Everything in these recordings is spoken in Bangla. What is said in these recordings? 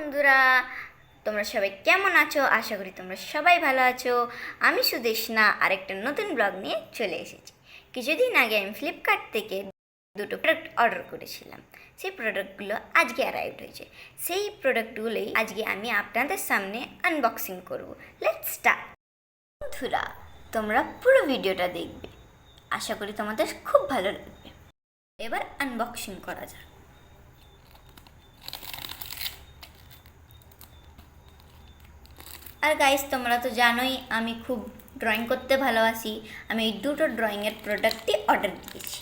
বন্ধুরা, তোমরা সবাই কেমন আছো? আশা করি তোমরা সবাই ভালো আছো। আমি সুদেশনা আরেকটা নতুন ব্লগ নিয়ে চলে এসেছি। কিছুদিন আগে আমি ফ্লিপকার্ট থেকে দুটো প্রোডাক্ট অর্ডার করেছিলাম। সেই প্রোডাক্টগুলো আজকে অ্যারাইভ হয়েছে। সেই প্রোডাক্টগুলোই আজকে আমি আপনাদের সামনে আনবক্সিং করব। লেটস স্টার্ট বন্ধুরা, তোমরা পুরো ভিডিওটা দেখবে। আশা করি তোমাদের খুব ভালো লাগবে। এবার আনবক্সিং করা যাক। আর গাইস তোমরা তো জানোই, আমি খুব ড্রয়িং করতে ভালোবাসি। আমি এই দুটো ড্রয়িংয়ের প্রোডাক্টই অর্ডার দিয়েছি।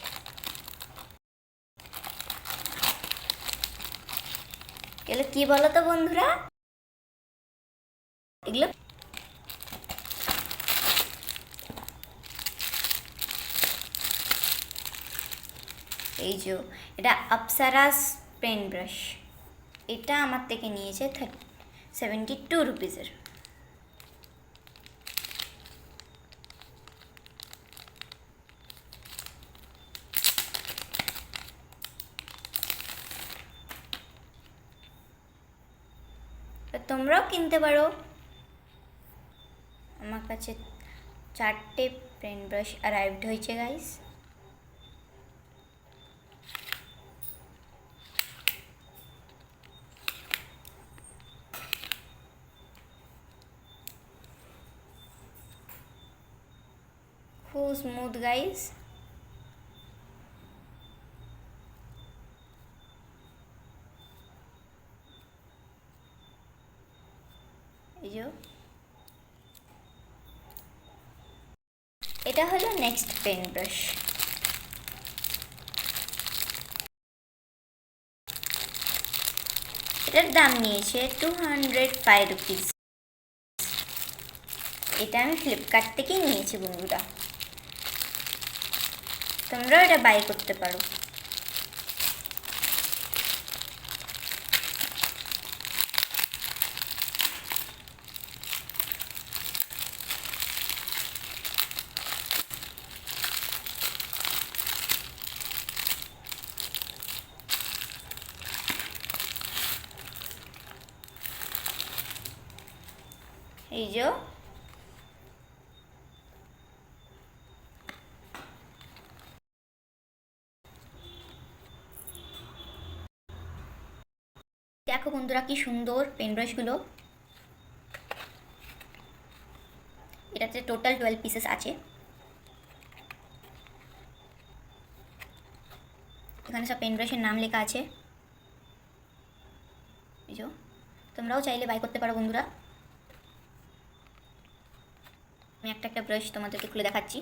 এগুলো কি বলো তো বন্ধুরা? এগুলো এই যে, এটা আপসারাস পেন ব্রাশ এটা আমার থেকে নিয়েছে থার্টি সেভেন্টি টু রুপিসের তোমরাও কিনতে পারো। আমার কাছে চারটে পেন ব্রাশ অ্যারাইভড হয়েছে গাইস খুব স্মুথ গাইস যে এটা হলো নেক্সট পেন ব্রাশ এটার দাম নিয়েছে টু হান্ড্রেড ফাইভ রুপিস এটা আমি ফ্লিপকার্ট থেকেই নিয়েছি বন্ধুরা তোমরাও এটা বাই করতে পারো এই যে দেখো বন্ধুরা কি সুন্দর পেন ব্রাশগুলো এটাতে টোটাল টুয়েলভ পিসেস আছে। এখানে সব পেন ব্রাশের নাম লেখা আছে। তোমরাও চাইলে বাই করতে পারো বন্ধুরা। আমি একটা একটা ব্রাশ তোমাদেরকে খুলে দেখাচ্ছি।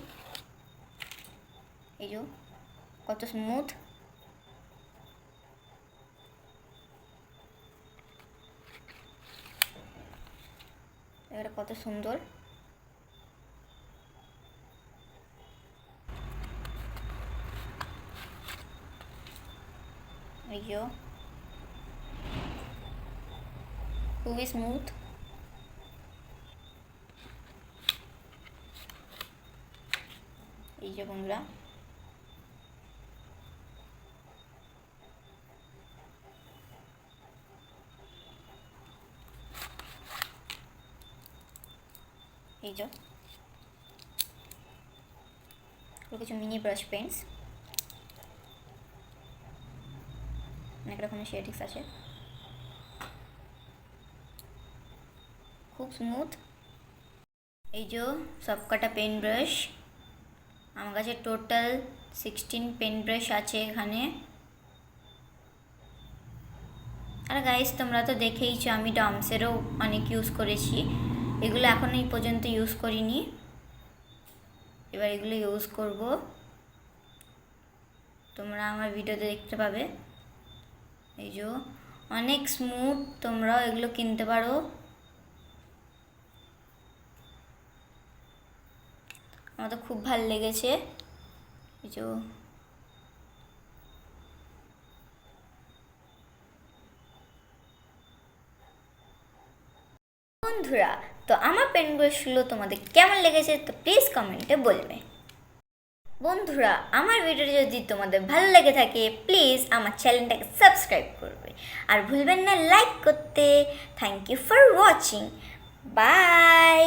এই যে, কত স্মুথ এবারে কত সুন্দর। খুবই স্মুথ এই যে বন্ধুরা। এই যে। কিছু মিনি ব্রাশ পেন্টস অনেক রকমের শেডিংস আছে। খুব স্মুথ এই যে সবকটা পেন ব্রাশ আমার কাছে টোটাল সিক্সটিন পেন ব্রাশ আছে এখানে। আর গাইস তোমরা তো দেখেইছো আমি ডমসেরও অনেক ইউজ করেছি। এগুলো এখন এই পর্যন্ত ইউজ করিনি। এবার এগুলো ইউজ করব। তোমরা আমার ভিডিওতে দেখতে পাবে। এই যে, অনেক স্মুথ তোমরাও এগুলো কিনতে পারো। আমার তো খুব ভালো লেগেছে। যে বন্ধুরা, তো আমার পেন ব্রাশগুলো তোমাদের কেমন লেগেছে তো প্লিজ কমেন্টে বলবে। বন্ধুরা, আমার ভিডিও যদি তোমাদের ভালো লেগে থাকে প্লিজ আমার চ্যানেলটাকে সাবস্ক্রাইব করবে। আর ভুলবেন না লাইক করতে। Thank you for watching bye